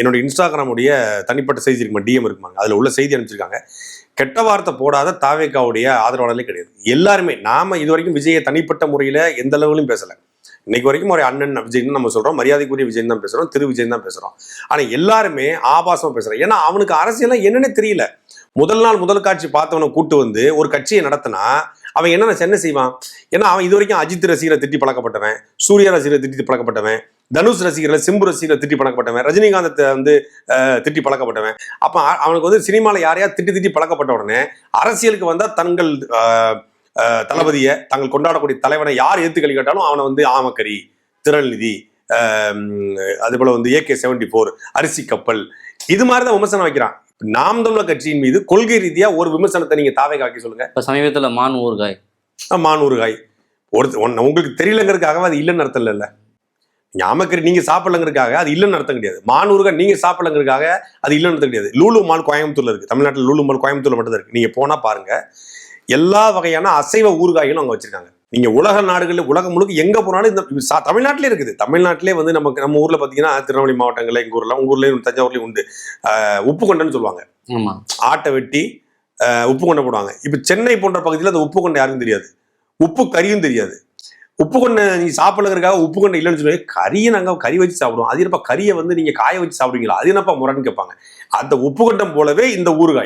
என்னோட இன்ஸ்டாகிராமுடைய தனிப்பட்ட செய்தி இருக்குமா? டிஎம் இருக்குமாங்க. அதில் உள்ள செய்தி அனுப்பிச்சிருக்காங்க. கெட்ட வார்த்தை போடாத தாவேக்காவுடைய ஆதரவாளர்களே கிடையாது. எல்லாருமே நாம இது வரைக்கும் விஜயை தனிப்பட்ட முறையில் எந்த அளவுலையும் பேசலை. இன்னைக்கு வரைக்கும் ஒரு அண்ணன் விஜய்னு நம்ம சொல்றோம். மரியாதைக்குரிய விஜய் தான் பேசுறோம். திரு விஜய் தான் பேசுறோம். ஆனா எல்லாருமே ஆபாசமா பேசுறோம் ஏன்னா அவனுக்கு அரசியலாம் என்னன்னு தெரியல. முதல் நாள் முதல் காட்சி பார்த்தவனை கூட்டு வந்து ஒரு கட்சியை நடத்தினா அவன் என்னென்ன என்ன செய்வான்? ஏன்னா அவன் இது வரைக்கும் அஜித் ரசிகரை திட்டி பழக்கப்பட்டவன் சூர்யா ரசிகரை திட்டி பழக்கப்பட்டவன் தனுஷ் ரசிகர்களை சிம்பு ரசிகரை திட்டி பழக்கப்பட்டவன். ரஜினிகாந்தை வந்து திட்டி பழக்கப்பட்டவன். அப்ப அவனுக்கு வந்து சினிமால யாரையா திட்டி திட்டி பழக்கப்பட்ட உடனே அரசியலுக்கு வந்தா தங்கள் தளபதியை தாங்கள் கொண்டாடக்கூடிய தலைவனை யார் ஏத்து கழி கேட்டாலும் அவனை வந்து ஆமக்கரி திரள்நிதி அது போல வந்து ஏகே செவன்டி ஃபோர் அரிசி கப்பல். இது மாதிரி தான் விமர்சனம் வைக்கிறான். நாம் தமிழர் கட்சியின் மீது கொள்கை ரீதியா ஒரு விமர்சனத்தை நீங்க தாவே காக்கி சொல்லுங்க. இப்ப சமீபத்துல மான் ஊறுகாய். மானூறு காய் ஒரு உங்களுக்கு தெரியலங்கிறதுக்காக அது இல்லைன்னு அர்த்தம் இல்லைல்ல. ஞாபகரி நீங்க சாப்பிடலங்கிறதுக்காக அது இல்லைன்னு அர்த்தம் கிடையாது. மானூறுகாய் நீங்க சாப்பிடலங்கிறதுக்காக அது இல்லைன்னு அர்த்தம் கிடையாது. லூலு மால் கோயம்புத்தூர்ல இருக்கு. தமிழ்நாட்டில் லூலு மால் கோயம்புத்தூர்ல மட்டும் தான் இருக்கு. நீங்க போனா பாருங்க. எல்லா வகையான அசைவ ஊறுகாய்களும் அங்க வச்சிருக்காங்க. நீங்க உலக நாடுகளில் உலகம் முழுக்க எங்க போனாலும் இந்த சா- தமிழ்நாட்டிலே இருக்குது. தமிழ்நாட்டிலே வந்து நமக்கு நம்ம ஊர்ல பாத்தீங்கன்னா திருநெல்வேலி மாவட்டங்கள்ல எங்க ஊர்ல உங்க ஊர்லயும் தஞ்சாவூர்லயும் உண்டு. உப்பு கொண்டைன்னு சொல்லுவாங்க. ஆட்டை வெட்டி உப்பு கொண்டை போடுவாங்க. இப்போ சென்னை போன்ற பகுதியில் அந்த உப்பு கொண்டை யாருக்கும் தெரியாது. உப்பு கறியும் தெரியாது. உப்பு கொண்டை நீங்கள் சாப்பிடலங்கிறதுக்காக உப்பு கொண்டை இல்லைன்னு சொல்லி கறியை நாங்கள் கறி வச்சு சாப்பிடுவோம். அது என்னப்பா கறியை வந்து நீங்க காய வச்சு சாப்பிடுவீங்களா? அது என்னப்பா முரன்னு கேட்பாங்க. அந்த உப்பு கொண்டம் போலவே இந்த ஊறுகாய்.